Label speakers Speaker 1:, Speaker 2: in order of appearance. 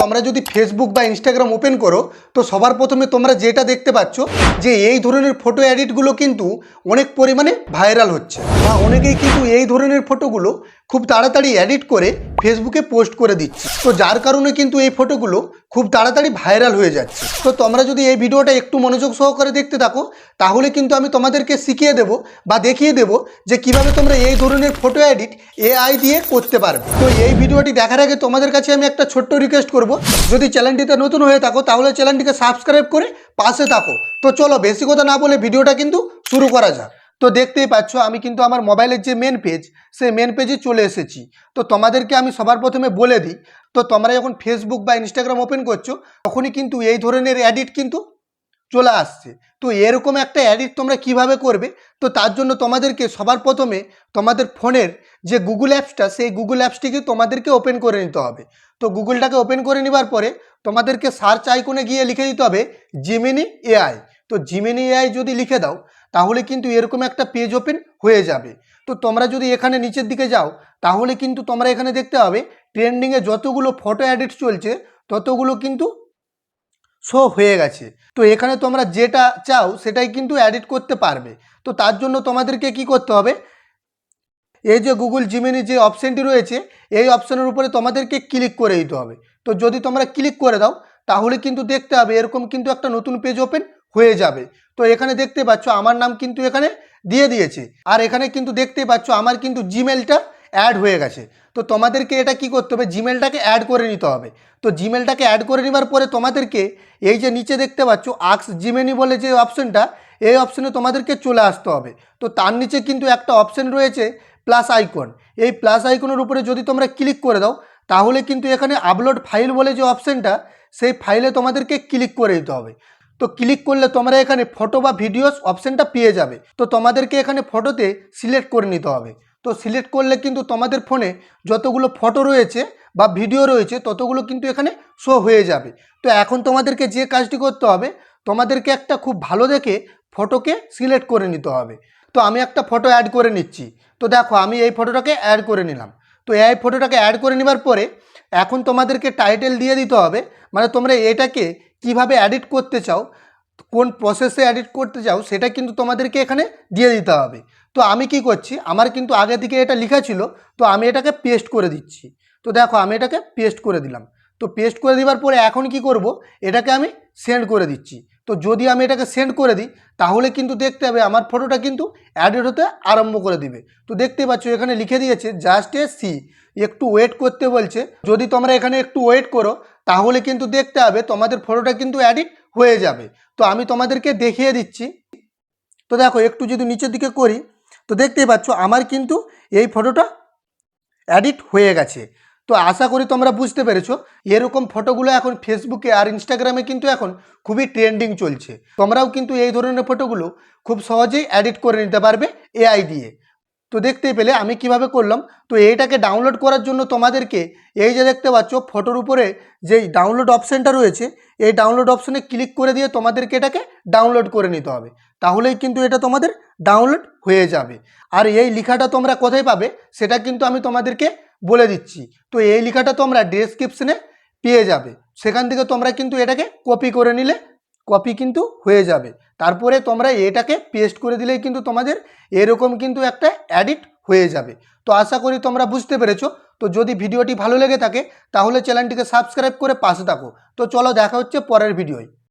Speaker 1: তোমরা যদি ফেসবুক বা ইনস্টাগ্রাম ওপেন করো, তো সবার প্রথমে তোমরা যেটা দেখতে পাচ্ছ, যে এই ধরনের ফটো এডিটগুলো কিন্তু অনেক পরিমাণে ভাইরাল হচ্ছে। বা অনেকেই কিন্তু এই ধরনের ফটোগুলো খুব তাড়াতাড়ি এডিট করে ফেসবুকে পোস্ট করে দিচ্ছে। তো যার কারণে কিন্তু এই ফটোগুলো খুব তাড়াতাড়ি ভাইরাল হয়ে যাচ্ছে। তো তোমরা যদি এই ভিডিওটা একটু মনোযোগ সহকারে দেখতে থাকো, তাহলে কিন্তু আমি তোমাদেরকে শিখিয়ে দেব বা দেখিয়ে দেব যে কীভাবে তোমরা এই ধরনের ফটো এডিট এআই দিয়ে করতে পারবে। তো এই ভিডিওটি দেখার আগে তোমাদের কাছে আমি একটা ছোট্ট রিকোয়েস্ট যদি চ্যানেলটিতে নতুন হয়ে থাকো, তাহলে চ্যানেলটিকে সাবস্ক্রাইব করে পাশে থাকো। তো চলো, বেশি কথা না বলে ভিডিওটা কিন্তু শুরু করা যাক। তো দেখতেই পাচ্ছ, আমি কিন্তু আমার মোবাইলের যে মেন পেজ সেই মেন পেজে চলে এসেছি। তো তোমাদেরকে আমি সবার প্রথমে বলে দিই, তো তোমরা যখন ফেসবুক বা ইনস্টাগ্রাম ওপেন করছ, তখনই কিন্তু এই ধরনের অ্যাডিট কিন্তু চলে আসছে। তো এরকম একটা এডিট তোমরা কীভাবে করবে? তো তার জন্য তোমাদেরকে সবার প্রথমে তোমাদের ফোনের যে গুগল অ্যাপসটা সেই গুগল অ্যাপসটিকে তোমাদেরকে ওপেন করে নিতে হবে। তো গুগলটাকে ওপেন করে নেবার পরে তোমাদেরকে সার্চ আইকনে গিয়ে লিখে দিতে হবে জিমিনি এআই তো জিমিনি এআই যদি লিখে দাও, তাহলে কিন্তু এরকম একটা পেজ ওপেন হয়ে যাবে। তো তোমরা যদি এখানে নিচের দিকে যাও, তাহলে কিন্তু তোমরা এখানে দেখতে হবে ট্রেন্ডিংয়ে যতগুলো ফটো এডিট চলছে, ততগুলো কিন্তু শো হয়ে গেছে। তো এখানে তোমরা যেটা চাও সেটাই কিন্তু অ্যাডিট করতে পারবে। তো তার জন্য তোমাদেরকে কি করতে হবে? এই যে গুগল জিমেনি যে অপশানটি রয়েছে, এই অপশানের উপরে তোমাদেরকে ক্লিক করে দিতে হবে। তো যদি তোমরা ক্লিক করে দাও, তাহলে কিন্তু দেখতে হবে এরকম কিন্তু একটা নতুন পেজ ওপেন হয়ে যাবে। তো এখানে দেখতে পাচ্ছ আমার নাম কিন্তু এখানে দিয়ে দিয়েছে। আর এখানে কিন্তু দেখতে পাচ্ছ আমার কিন্তু জিমেলটা অ্যাড হয়ে গেছে। তো তোমাদেরকে এটা কি করতে হবে? জিমেলটাকে অ্যাড করে নিতে হবে। তো জিমেলটাকে অ্যাড করে নেবার পরে তোমাদেরকে এই যে নিচে দেখতে পাচ্ছ আক্স জিমেনি বলে যে অপশানটা এই অপশানে তোমাদেরকে চলে আসতে হবে। তো তার নিচে কিন্তু একটা অপশান রয়েছে প্লাস আইকন এই প্লাস আইকনের উপরে যদি তোমরা ক্লিক করে দাও, তাহলে কিন্তু এখানে আপলোড ফাইল বলে যে অপশানটা সেই ফাইলে তোমাদেরকে ক্লিক করে দিতে হবে। তো ক্লিক করলে তোমরা এখানে ফটো বা ভিডিওস অপশানটা পেয়ে যাবে। তো তোমাদেরকে এখানে ফটোতে সিলেক্ট করে নিতে হবে। তো সিলেক্ট করলে কিন্তু তোমাদের ফোনে যতগুলো ফটো রয়েছে বা ভিডিও রয়েছে, ততগুলো কিন্তু এখানে শো হয়ে যাবে। তো এখন তোমাদেরকে যে কাজটি করতে হবে, তোমাদেরকে একটা খুব ভালো দেখে ফটোকে সিলেক্ট করে নিতে হবে। তো আমি একটা ফটো অ্যাড করে নিচ্ছি। তো দেখো, আমি এই ফটোটাকে অ্যাড করে নিলাম। তো এই ফটোটাকে অ্যাড করে নেবার পরে এখন তোমাদেরকে টাইটেল দিয়ে দিতে হবে। মানে তোমরা এটাকে কীভাবে অ্যাডিট করতে চাও কোন প্রসেসে অ্যাডিট করতে চাও সেটা কিন্তু তোমাদেরকে এখানে দিয়ে দিতে হবে। তো আমি কি করছি, আমার কিন্তু আগে থেকে এটা লেখা ছিল, তো আমি এটাকে পেস্ট করে দিচ্ছি। তো দেখো, আমি এটাকে পেস্ট করে দিলাম। তো পেস্ট করে দেওয়ার পরে এখন কি করব, এটাকে আমি সেন্ড করে দিচ্ছি। তো যদি আমি এটাকে সেন্ড করে দিই, তাহলে কিন্তু দেখতে হবে আমার ফটোটা কিন্তু অ্যাডেড হতে আরম্ভ করে দিবে। তো দেখতে পাচ্ছ, এখানে লিখে দিয়েছে জাস্ট এ সি একটু ওয়েট করতে বলছে। যদি তোমরা এখানে একটু ওয়েট করো তাহলে কিন্তু দেখতে হবে তোমাদের ফটোটা কিন্তু অ্যাডিট হয়ে যাবে। তো আমি তোমাদেরকে দেখিয়ে দিচ্ছি। তো দেখো, একটু যদি নিচের দিকে করি, তো দেখতেই পাচ্ছ আমার কিন্তু এই ফটোটা অ্যাডিট হয়ে গেছে। তো আশা করি তোমরা বুঝতে পেরেছ, এরকম ফটোগুলো এখন ফেসবুকে আর ইনস্টাগ্রামে কিন্তু এখন খুবই ট্রেন্ডিং চলছে। তোমরাও কিন্তু এই ধরনের ফটোগুলো খুব সহজেই অ্যাডিট করে নিতে পারবে এআই দিয়ে। তো দেখতেই পেলে আমি কীভাবে করলাম। তো এইটাকে ডাউনলোড করার জন্য তোমাদেরকে এই যে দেখতে পাচ্ছ ফটোর উপরে যেই ডাউনলোড অপশানটা রয়েছে, এই ডাউনলোড অপশানে ক্লিক করে দিয়ে তোমাদেরকে এটাকে ডাউনলোড করে নিতে হবে। তাহলেই কিন্তু এটা তোমাদের ডাউনলোড হয়ে যাবে। আর এই লেখাটা তোমরা কোথায় পাবে, সেটা কিন্তু আমি তোমাদেরকে বলে দিচ্ছি। তো এই লেখাটা তোমরা ডেসক্রিপশনে পেয়ে যাবে। সেখান থেকে তোমরা কিন্তু এটাকে কপি করে নিলে কপি কিন্তু হয়ে যাবে। তারপরে তোমরা এটাকে পেস্ট করে দিলেই কিন্তু তোমাদের এরকম কিন্তু একটা অ্যাডিট হয়ে যাবে। তো আশা করি তোমরা বুঝতে পেরেছ। তো যদি ভিডিওটি ভালো লেগে থাকে, তাহলে চ্যানেলটিকে সাবস্ক্রাইব করে পাশে থাকো। তো চলো দেখা হচ্ছে পরের ভিডিওয়